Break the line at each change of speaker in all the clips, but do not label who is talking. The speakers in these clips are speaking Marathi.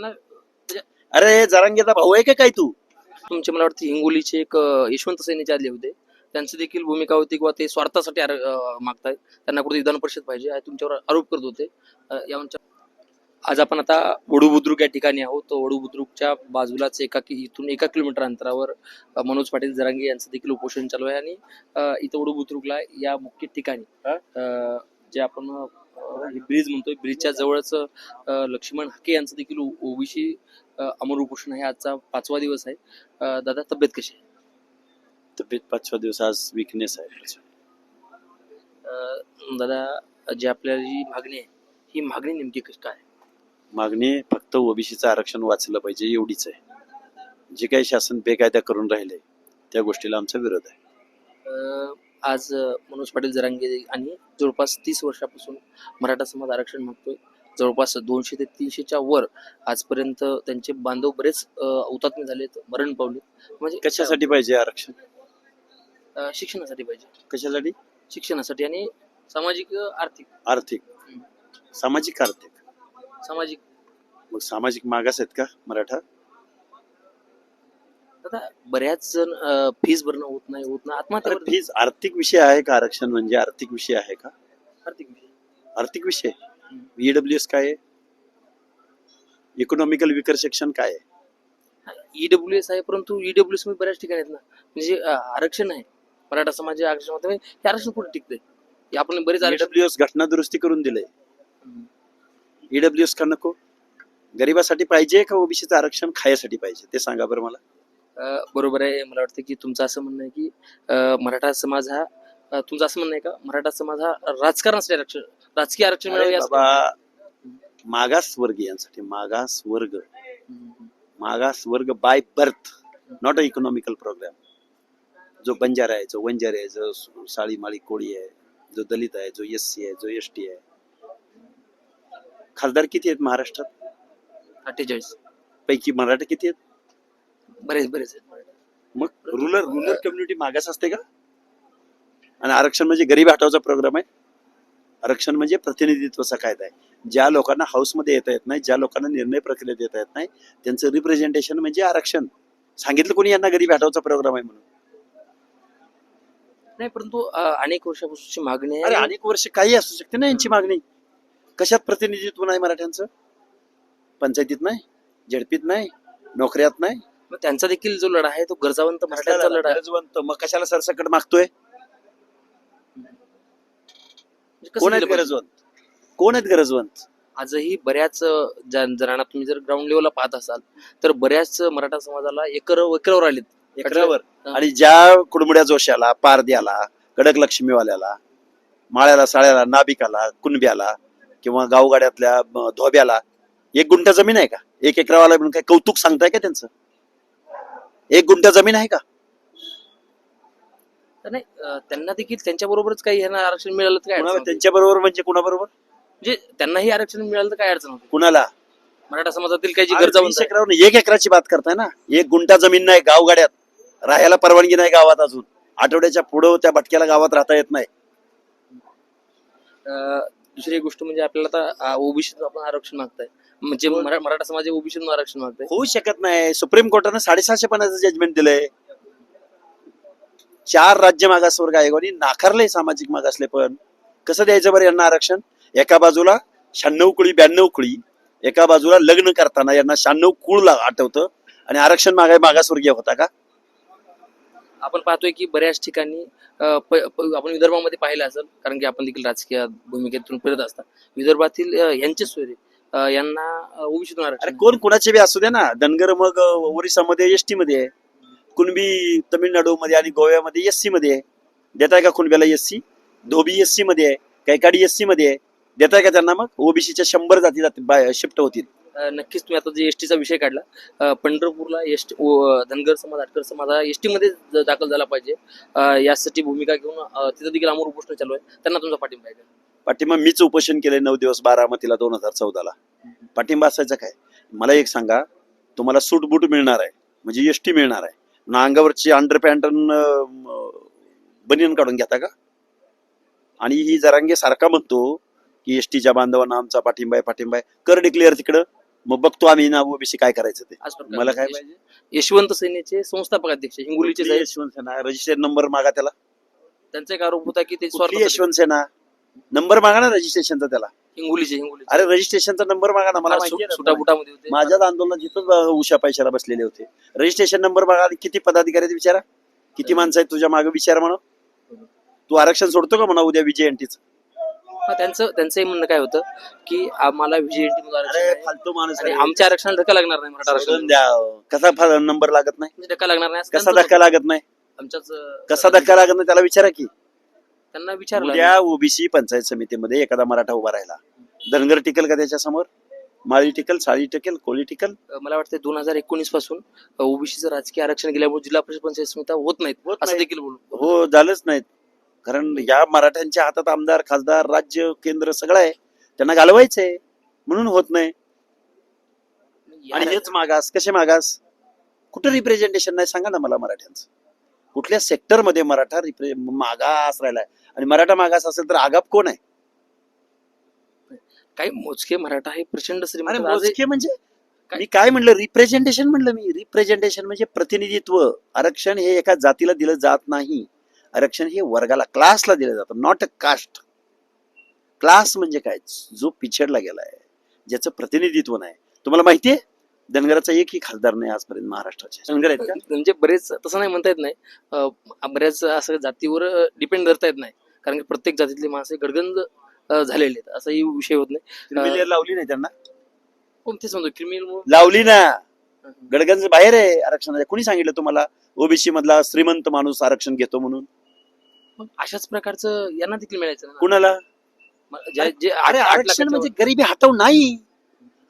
त्यांना
अरे जरांगेचा भाऊ आहे का काय तू?
तुमचे मला वाटतं हिंगोलीचे एक अं, यशवंत सैनिक आले होते. त्यांची देखील भूमिका होती किंवा ते स्वार्थासाठी आर- अं, मागतायत. त्यांना कुठे विधान परिषद पाहिजे. तुमच्यावर आरोप करत होते. अं, आज आपण आता वडू बुद्रुक या ठिकाणी आहोत. वडू बुद्रुकच्या बाजूलाच एका कि- इथून एका किलोमीटर अंतरावर अं, मनोज पाटील जरांगे यांचं देखील उपोषण चालू आहे. आणि अं, इथं वडू बुद्रुकला या मुख्य ठिकाणी अं, जे आपण ब्रिज म्हणतोय ब्रिजच्या जवळच लक्ष्मण हाके यांचं देखील ओबीसी अमर उपोषण आहे आजचा पाचवा दिवस आहे. दादा तब्येत कशी आहे?
तब्येत पाचवा दिवस आज विकनेस आहे.
दादा जी आपल्याला जी मागणी आहे ही मागणी नेमकी कशी काय? आहे?
मागणी फक्त ओबीसीचं आरक्षण वाचलं पाहिजे एवढीच आहे. जे काही शासन बेकायदा करून राहिले त्या गोष्टीला आमचा विरोध आहे.
आज मनोज पाटील जरांगे आणि जवळपास तीस वर्षापासून मराठा समाज आरक्षण मागतोय. जवळपास दोनशे ते तीनशेच्या वर आजपर्यंत त्यांचे बांधव बरेच हुतात्मे झालेत मरण पावलेत. म्हणजे
कशासाठी पाहिजे आरक्षण?
शिक्षणासाठी पाहिजे.
कशासाठी?
शिक्षणासाठी आणि सामाजिक आर्थिक.
आर्थिक. सामाजिक आर्थिक.
सामाजिक.
मग सामाजिक मागास आहेत का मराठा?
आता बऱ्याच जण फीस भरणं होत नाही होत नाही. आत्महत्या करतात.
फीज आर्थिक विषय आहे का आरक्षण म्हणजे? आर्थिक विषय आहे का?
आर्थिक विषय.
आर्थिक विषय? ईडब्ल्यू एस काय आहे? इकॉनॉमिकल विकर्षण काय आहे?
ईडब्ल्यू एस आहे परंतु ईडब्ल्यू एसमध्ये बऱ्याच ठिकाणी आहेत ना. म्हणजे अं, आरक्षण आहे. मराठा समाज आरक्षण होतं हे आरक्षण कुठे टिकतंय? हे आपण बरेच आरक्षण
ईडब्ल्यू एस घटना दुरुस्ती करून दिले ईडब्ल्यू एस का नको? गरिबासाठी पाहिजे का ओबीसीचं आरक्षण खायासाठी पाहिजे? ते सांगा बरं मला.
बरोबर आहे. मला वाटतं की तुमचं असं म्हणणं आहे की मराठा समाज हा तुमचं असं म्हणणं आहे का? मराठा समाज हा राजकारणासाठी आरक्षण राजकीय आरक्षण मिळावे यासाठी-
मागास वर्ग मागास वर्ग by birth not a economical program जो बंजारा आहे जो वंजारी आहे जो साळी माळी कोळी आहे जो दलित आहे जो एस सी आहे जो एस टी आहे. खासदार किती आहेत महाराष्ट्रात?
अठ्ठेचाळीस.
पैकी मराठा किती आहेत?
बरेच बरेच आहेत.
मग रुरल रुरल कम्युनिटी मागास असते का? आणि आरक्षण म्हणजे गरीब हटावचा प्रोग्राम आहे. आरक्षण म्हणजे प्रतिनिधित्वाचा कायदा आहे. ज्या लोकांना हाऊसमध्ये येता येत नाही ज्या लोकांना निर्णय प्रक्रियेत येता येत नाही त्यांचं रिप्रेझेंटेशन म्हणजे आरक्षण. सांगितलं कोणी यांना गरीब हटावचा प्रोग्राम आहे म्हणून?
नाही परंतु अनेक वर्षापासूनची मागणी
अरे अनेक वर्ष काही असू शकते ना यांची मागणी. कशात प्रतिनिधित्व नाही मराठ्यांचं? पंचायतीत नाही झडपीत नाही नोकऱ्यात नाही
मग त्यांचा देखील जो लढा आहे तो गरजावंत मराठ्यांचा लढा? आहे.
गरजवंत. मग कशाला सरसकट मागतोय?
म्हणजे कसं
कोण आहेत
दिलं पाहिजे?
गरजवंत? कोण आहेत गरजवंत?
आजही बऱ्याच अं, जणांना तुम्ही जर ग्राउंड लेवलला पाहत असाल तर बऱ्याच मराठा समाजाला एकर एकरावर आलेत.
एकरावर.
हा.
आणि ज्या कुडमुड्या जोशाला पारद्याला कडक लक्ष्मीवाल्याला माळ्याला साळ्याला नाबिकाला कुणब्याला किंवा गावगाड्यातल्या अं, धोब्याला एक गुंठा जमीन आहे का? एक एकरावाला म्हणून काय कौतुक सांगताय का त्यांचं? एक गुंठा जमीन आहे का?
तर नाही अं, त्यांना देखील त्यांच्या बरोबरच काही ह्यांना आरक्षण मिळालं तर काय अडचण होती?
त्यांच्या बरोबर म्हणजे कुणाबरोबर?
म्हणजे त्यांनाही आरक्षण मिळालं तर काय अडचण होती?
कुणाला?
मराठा समाजातील काही जी
अरे वीस नाही, एक एकराची बात करताय ना? एक गुंठा जमीन नाही गावगाड्यात. राहायला परवानगी नाही गावात अजून. आठवड्याच्या पुढं त्या भटक्याला गावात राहता येत नाही.
अं, दुसरी एक गोष्ट म्हणजे आपल्याला आता ओबीसी आपण आरक्षण मागताय. म्हणजे मरा- मराठा समाज ओबीसी आरक्षण मागताय.
होऊ शकत नाही. सुप्रीम कोर्टानं साडेसहाशे पानाचं जजमेंट दिलंय. चार राज्य मागासवर्ग आयोगाने नाकारले सामाजिक मागासले पण. कसं द्यायचं बरं यांना आरक्षण? एका बाजूला शहाण्णव कुळी ब्याण्णव कुळी. एका बाजूला लग्न करताना यांना शहाण्णव कुळ ला- आठवतं. आणि आरक्षण मागाय मागासवर्गीय होता का?
आपण पाहतोय की बऱ्याच ठिकाणी अं, प- प- आपण विदर्भामध्ये पाहिलं असेल कारण की आपण देखील राजकीय भूमिकेतून फिरत असतात विदर्भातील अं, यांचे सोयरे. अं, यांना ओबीसीतून
अरे
आरक्षण
कोण? कोणाचे बी असू दे ना. धनगर मग ओरिसामध्ये एस टी मध्ये आहे. कुणबी तमिळनाडू मध्ये आणि गोव्यामध्ये एस सी मध्ये आहे. देताय का कुणब्याला एस सी? धोबी एस सी मध्ये आहे. कैकाडी एस सी मध्ये आहे. देताय का त्यांना मग? ओबीसीच्या शंभर जाती जाती शिफ्ट होतील.
अं, नक्कीच तुम्ही आता जे एसटीचा विषय काढला अं, पंढरपूरला एस धनगर समाज आटकर समाज हा एसटी मध्ये ज- दाखल झाला पाहिजे. अं, यासाठी भूमिका घेऊन अं, तिथं देखील अमोर उपोषण चालू आहे. त्यांना तुमचा पाठिंबा आहे का?
पाठिंबा मीच उपोषण केले नऊ दिवस बारामतीला दोन हजार चौदाला. पाठिंबा असायचा काय? मला एक सांगा तुम्हाला सूट बूट मिळणार आहे म्हणजे एस टी मिळणार आहे. ना अंगावरची अंडर पॅन्ट बनियन काढून घेता का? आणि ही जरांगे सारखा म्हणतो की एस टीच्या बांधवांना आमचा पाठिंबा आहे पाठिंबा आहे. कर डिक्लेअर तिकडं. मग बघतो आम्ही ना ओबीसी काय करायचं ते. मला काय पाहिजे.
यशवंत सेनेचे संस्थापक अध्यक्ष हिंगोलीचे
यशवंत सेना? रजिस्ट्रेशन नंबर मागा त्याला.
त्यांचा एक आरोप होता की ते
यशवंत सेना? नंबर मागा ना रजिस्ट्रेशनचा त्याला.
हिंगोलीचे हिंगोलीचे.
अरे रजिस्ट्रेशनचा नंबर मागा ना मला माहिती आहे ना.
सुटाबुटामध्ये होते.
माझ्याच आंदोलनात जिथं उषा पैशाला बसलेले होते. रजिस्ट्रेशन नंबर बघा आणि किती पदाधिकारी आहेत विचारा किती माणसं आहेत तुझ्या मागे विचार म्हणा तू आरक्षण सोडतो का म्हणा उद्या विजय एनटीच
मग त्यांचं त्यांचंही म्हणणं काय होतं की आम्हाला मध्ये आरक्षण
अरे
आहे
फालतू माणूस
आणि
आहे.
आमच्या आरक्षणाला धक्का लागणार नाही मराठा
सोडून
आरक्षण
द्या. कसा फा- नंबर लागत नाही?
म्हणजे धक्का लागणार नाही असं
कसा
त्यांचं
धक्का लागत नाही?
होतं. आमच्याच अं,
कसा धक्का लागत नाही त्याला विचारा की.
त्यांना विचारलं
उद्या ओबीसी पंचायत समितीमध्ये एखादा मराठा उभा राहिला. धनगर टिकल का त्याच्यासमोर माळी टिकल साळी टिकल कोळी टिकल?
मला वाटतं दोन हजार एकोणीसपासून ओबीसीचं राजकीय आरक्षण गेल्यामुळे जिल्हा परिषद पंचायत समित्या होत नाहीत.
होत
असं. देखील बोलू.
हो झालंच नाहीत. कारण या मराठ्यांच्या हातात आमदार खासदार राज्य केंद्र सगळं आहे. त्यांना घालवायचंय. म्हणून होत नाही. आणि हेच मागास कसे मागास? कुठं रिप्रेझेंटेशन नाही? सांगा ना मला मराठ्यांचं. कुठल्या सेक्टरमध्ये मराठा रिप्रे मागास राहिलाय? आणि मराठा मागास असेल तर आगाप कोण आहे?
काही मोजके मराठा हे प्रचंड श्रीमंत
मोजके म्हणजे?
काय?
मी काय म्हणलं? रिप्रेझेंटेशन म्हणलं मी. रिप्रेझेंटेशन म्हणजे प्रतिनिधित्व. आरक्षण हे एका जातीला दिलं जात नाही. आरक्षण हे वर्गाला क्लासला दिलं जातं नॉट अ कास्ट क्लास म्हणजे काय? जो पिछडला गेलाय ज्याचं प्रतिनिधित्व नाही. तुम्हाला माहितीये? धनगराचा एकही खासदार नाही आजपर्यंत महाराष्ट्राचे. धनगर आहेत का?
म्हणजे बरेच तसं नाही म्हणता येत नाही. अं, बऱ्याच असं जातीवर डिपेंड करता येत नाही. कारण की प्रत्येक जातीतली माणसे गडगंज अं, झालेले आहेत. असाही विषय होत नाही.
लावली नाही त्यांना?
पण तेच म्हणतो क्रिमिनल
लावली ना. गडगंज बाहेर आहे आरक्षणाच्या. कोणी सांगितलं तुम्हाला? ओबीसी मधला श्रीमंत माणूस आरक्षण घेतो म्हणून?
मग अशाच प्रकारचं यांना देखील मिळायचं ना.
कुणाला?
ज्या- जे
अरे
आठ- आठ
आरक्षण
लाखाच्या
म्हणजे गरिबी हटव नाही.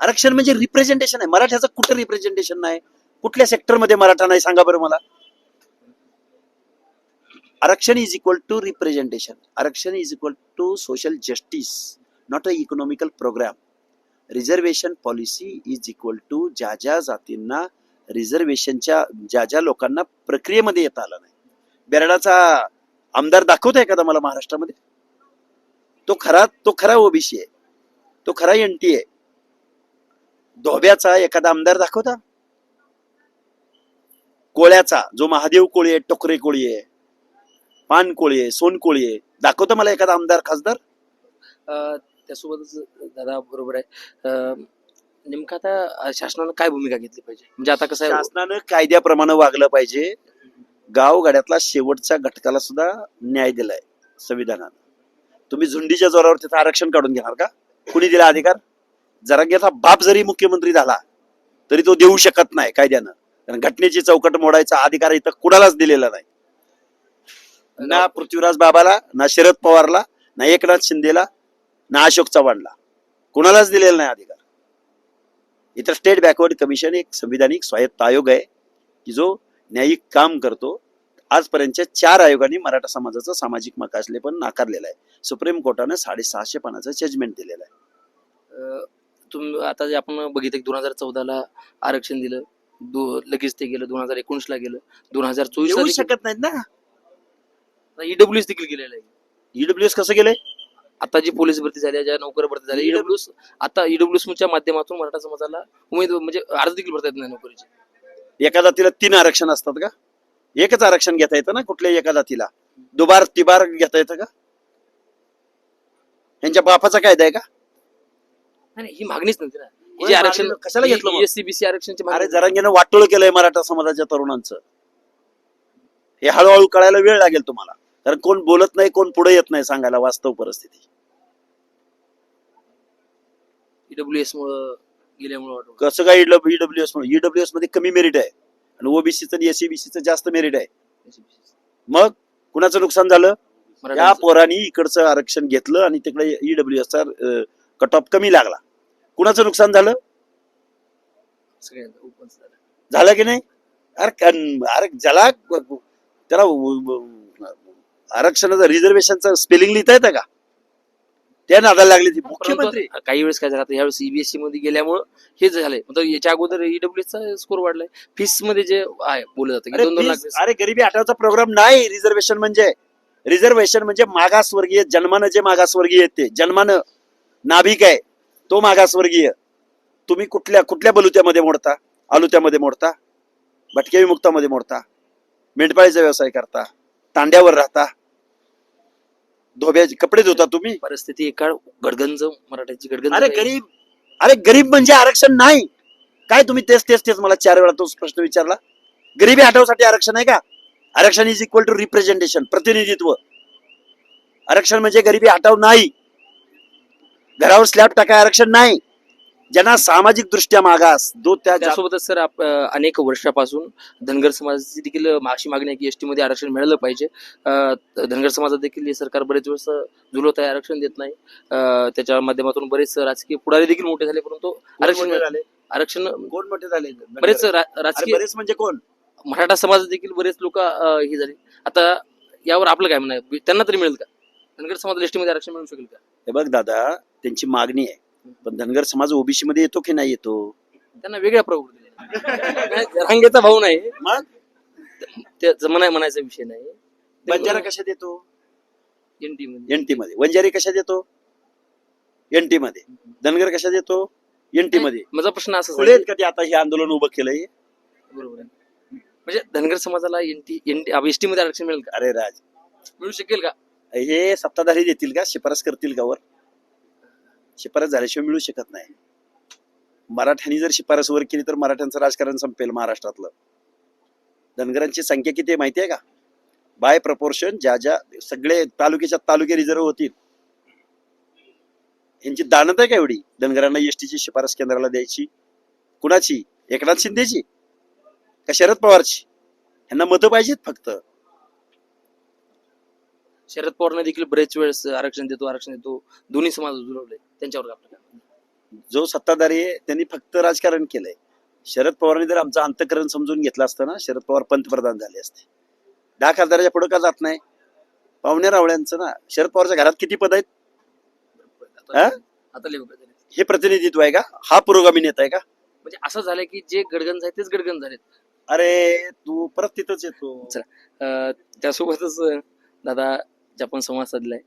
आरक्षण म्हणजे रिप्रेझेंटेशन आहे. मराठ्याचं कुठं रिप्रेझेंटेशन नाही? कुठल्या सेक्टरमध्ये मराठा नाही? सांगा बरं मला. आरक्षण इज इक्वल टू रिप्रेझेंटेशन आरक्षण is equal to social justice not a economical program reservation policy is equal to ज्या ज्या जातींना रिझर्वेशनच्या ज्या ज्या लोकांना प्रक्रियेमध्ये येता आलं नाही. बेरडाचा आमदार दाखवत आहे का मला महाराष्ट्रामध्ये? तो खरा तो खरा ओबीसी आहे. तो खरा एनटी आहे. धोब्याचा एखादा आमदार दाखवता? कोळ्याचा जो महादेव कोळी आहे टोकरे कोळी आहे पान कोळी आहे सोन कोळी आहे दाखवता मला एखादा आमदार खासदार?
त्यासोबतच दादा बरोबर आहे. नेमकं आता शासनानं काय भूमिका घेतली पाहिजे? म्हणजे आता कसं
शासनानं कायद्याप्रमाणे वागलं पाहिजे. गावगाड्यातला शेवटच्या घटकाला सुद्धा न्याय दिलाय संविधानानं. तुम्ही झुंडीच्या जोरावर तिथं आरक्षण काढून घेणार का? कुणी दिला अधिकार? जरांग्याचा बाप जरी मुख्यमंत्री झाला तरी तो देऊ शकत नाही कायद्यानं. कारण घटनेची चौकट मोडायचा अधिकार इथं कुणालाच दिलेला नाही. ना पृथ्वीराज बाबाला ना शरद पवारला ना एकनाथ शिंदेला ना अशोक चव्हाणला. कुणालाच दिलेला नाही अधिकार. इथं स्टेट बॅकवर्ड कमिशन एक संविधानिक स्वायत्त आयोग आहे की जो न्यायिक काम करतो. आजपर्यंतच्या चार आयोगांनी मराठा समाजाचं सामाजिक मकासले पण नाकारलेलं आहे. सुप्रीम कोर्टानं साडेसहाशे पानाचं जजमेंट दिलेलं आहे.
तुम्ही आता जे आपण बघितलं दोन हजार चौदाला आरक्षण दिलं दो- लगेच ते गेलं दोन हजार एकोणीस ला गेलं दोन हजार चोवीस
शकत नाहीत ना.
ईडब्ल्यूएस देखील गेलेलं आहे.
ईडब्ल्यूएस कसं गेलंय?
आता जी पोलीस भरती झाली ज्या नोकर भरती झाली ईडब्ल्यूएस आता ईडब्ल्यूएस च्या माध्यमातून मराठा समाजाला उमेद म्हणजे अर्ज देखील भरता येत नाही नोकरीचे.
एका जातीला तीन आरक्षण असतात का? एकच आरक्षण घेता येतं ना कुठल्याही एका जातीला. दुबार तिबार घेता येतं का? यांच्या बापाचा कायदा आहे का?
नाही ही मागणीच नव्हती ना. ही जी आरक्षण
कशाला घेतलं मग?
एससी बीसी आरक्षणची
अरे
मागणी
जरांगीनं वाटोळ केलंय मराठा समाजाच्या तरुणांचं. हे हळूहळू कळायला वेळ लागेल तुम्हाला. कारण कोण बोलत नाही कोण पुढे येत नाही सांगायला वास्तव परिस्थिती.
ईडब्ल्यूएस मुळे गेल्यामुळे वाटतं.
कसं काय ईडब्ल्यूएस म्हणून ईडब्ल्यूएसमध्ये कमी मेरिट आहे. आणि ओबीसीचं आणि एससीबीसीचं जास्त मेरिट आहे. मग कुणाचं नुकसान झालं? या
मराठ्यांचं.
पोरांनी इकडचं आरक्षण घेतलं आणि तिकडे ईडब्ल्यूएसचा कट ऑफ कमी लागला. कुणाचं नुकसान झालं?
झालं.
झालं की नाही? अरे अरे ज्याला त्याला आरक्षणाचं रिझर्वेशनचं स्पेलिंग लिहिता येतं का? त्या नादाला लागली ती मुख्यमंत्री.
काही वेळेस काय झालं यावेळेस सीबीएसई मध्ये गेल्यामुळे हेच झालंय. याच्या अगोदर ईडब्ल्यू चा स्कोर वाढलाय. फीसमध्ये जे आहे बोललं जातं
अरे गरिबी हटावचा प्रोग्राम नाही. रिझर्वेशन म्हणजे रिझर्वेशन म्हणजे मागासवर्गीय जन्मानं जे मागासवर्गीय ते जन्मानं नाभिक आहे तो मागासवर्गीय. तुम्ही कुठल्या कुठल्या बलुत्यामध्ये मोडता? आलुत्यामध्ये मोडता? भटक्या विमुक्तामध्ये मोडता? मेंढपाळीचा व्यवसाय करता? तांड्यावर राहता? धोब्याचे कपडे धुता तुम्ही?
परिस्थिती एका गडगंज मराठ्याची गडगंज
अरे. गरीब अरे गरीब म्हणजे आरक्षण नाही. काय तुम्ही तेच तेच तेच मला चार वेळा तोच प्रश्न विचारला? गरिबी हटवसाठी आरक्षण आहे का? आरक्षण इज इक्वल टू रिप्रेझेंटेशन प्रतिनिधित्व. आरक्षण म्हणजे गरिबी हटाव नाही. घरावर स्लॅब टाकाय आरक्षण नाही. ज्यांना सामाजिक दृष्ट्या मागास जो त्या
त्यासोबतच सर आप- अनेक वर्षापासून धनगर समाजाची देखील अशी मागणी आहे की एसटी मध्ये आरक्षण मिळालं पाहिजे. धनगर समाजात देखील हे सरकार बरेच वेळेस झुलवत आहे आरक्षण देत नाही. त्याच्या माध्यमातून बरेच राजकीय पुढारी देखील मोठे झाले परंतु आरक्षण
झाले?
आरक्षण
कोण मोठे झाले?
बरेच राजकीय
बरेच म्हणजे कोण?
मराठा समाजात देखील बरेच लोक हे झाले. आता यावर आपलं काय म्हणणं त्यांना तरी मिळेल का? धनगर समाज एसटी मध्ये आरक्षण मिळू शकेल का?
हे बघ दादा त्यांची मागणी आहे. पण धनगर समाज ओबीसी मध्ये येतो की नाही येतो?
त्यांना वेगळ्या प्रवृत्ती रांगेचा भाऊ नाही.
मग?
ते म्हणायचा विषय नाही.
बंजारा कशात येतो?
एनटी मध्ये.
एनटी मध्ये. वंजारी कशात येतो? एनटी मध्ये. धनगर कशात येतो? एनटी मध्ये.
माझा प्रश्न असा
पुढे आहेत का ते आता हे आंदोलन उभं केलंय?
बरोबर म्हणजे धनगर समाजाला एनटी एनटी एसटी मध्ये आरक्षण मिळेल का?
अरे राज.
मिळू शकेल का?
हे सत्ताधारी देतील का? शिफारस करतील का वर? शिफारस झाल्याशिवाय मिळू शकत नाही. मराठ्यांनी जर शिफारस वर केली तर मराठ्यांचं राजकारण संपेल महाराष्ट्रातलं. धनगरांची संख्या किती आहे माहिती आहे का? बाय प्रपोर्शन ज्या ज्या सगळे तालुक्याच्या तालुके रिझर्व होतील. यांची दानत आहे का एवढी? धनगरांना एसटीची शिफारस केंद्राला द्यायची. कुणाची? एकनाथ शिंदेची? का शरद पवारची? यांना मतं पाहिजेत फक्त.
शरद पवारने देखील बरेच वेळेस आरक्षण देतो आरक्षण देतो. दोन्ही समाज जुळवले त्यांच्यावर?
जो सत्ताधारी आहे त्यांनी फक्त राजकारण केलंय. शरद पवारांनी जर आमचं अंतकरण समजून घेतलं असतं ना शरद पवार पंतप्रधान झाले असते. दहा खासदाराच्या पुढे का जात नाही? पाहुण्या रावळ्यांचं ना. शरद पवारच्या घरात किती पद आहेत? हा? हे प्रतिनिधित्व आहे का? हा पुरोगामी नेता आहे का?
म्हणजे असं झालंय की जे गडगंज आहेत तेच गडगंज झालेत.
अरे तू परत तिथंच येतो.
त्यासोबतच दादा जे आपण संवाद साधलाय.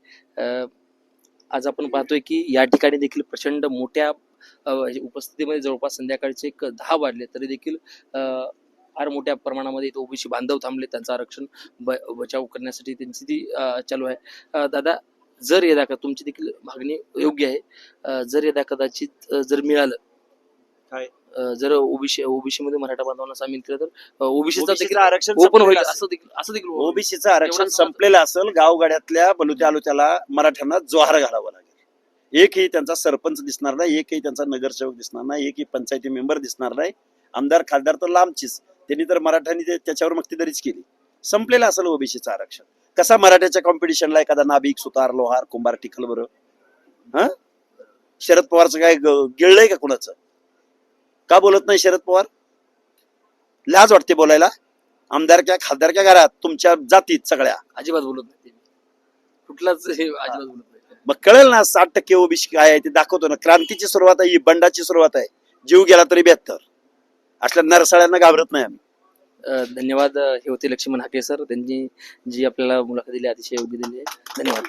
आज आपण पाहतोय की या ठिकाणी देखील प्रचंड मोठ्या उपस्थितीमध्ये जवळपास संध्याकाळचे एक दहा वाढले तरी देखील फार मोठ्या प्रमाणामध्ये इथं ओबीसी बांधव थांबले त्यांचं आरक्षण ब- बचाव करण्यासाठी त्यांची ती चालू आहे दादा जर यदा का तुमची देखील मागणी योग्य आहे जर यदा कदाचित जर मिळालं
काय?
जर ओबीसी ओबीसी मध्ये मराठा बांधवांना सामील केलं तर ओबीसीचा
OBC
देखील
आरक्षण
ओपन होईल. असं देखील असं देखील.
ओबीसीचं आरक्षण संपलेलं असेल गावगाड्यातल्या बलुत्या आलुत्याला मराठ्यांना जोहार घालावं लागेल. एकही त्यांचा सरपंच दिसणार नाही एकही त्यांचा नगरसेवक दिसणार नाही एकही पंचायती मेंबर दिसणार नाही. आमदार खासदार तर लांबचीच. त्यांनी तर मराठ्यांनी ते- त्याच्यावर मक्तेदारीच केली. संपलेलं असेल ओबीसीचं आरक्षण. कसा मराठ्याच्या कॉम्पिटिशनला एखादा नाभिक सुतार लोहार कुंभार टिकल बरं? हा? शरद पवारचं काय गिळलंय का कुणाचं? का बोलत नाही शरद पवार? लाज वाटते बोलायला. आमदारक्या खासदारक्या घरात? तुमच्या जातीत सगळ्या.
अजिबात बोलत नाही. कुठलाच हे अजिबात बोलत नाही.
मग कळेल ना साठ टक्के ओबीसी काय आहे ते दाखवतो ना. क्रांतीची सुरुवात आहे ही बंडाची सुरुवात आहे. जीव गेला तरी बेहत्तर. असल्या नरसाळ्यांना घाबरत नाही आम्ही.
अं, धन्यवाद अं, हे होते लक्ष्मण हाके सर. त्यांनी जी आपल्याला मुलाखत दिली अतिशय योग्य दिली आहे. धन्यवाद.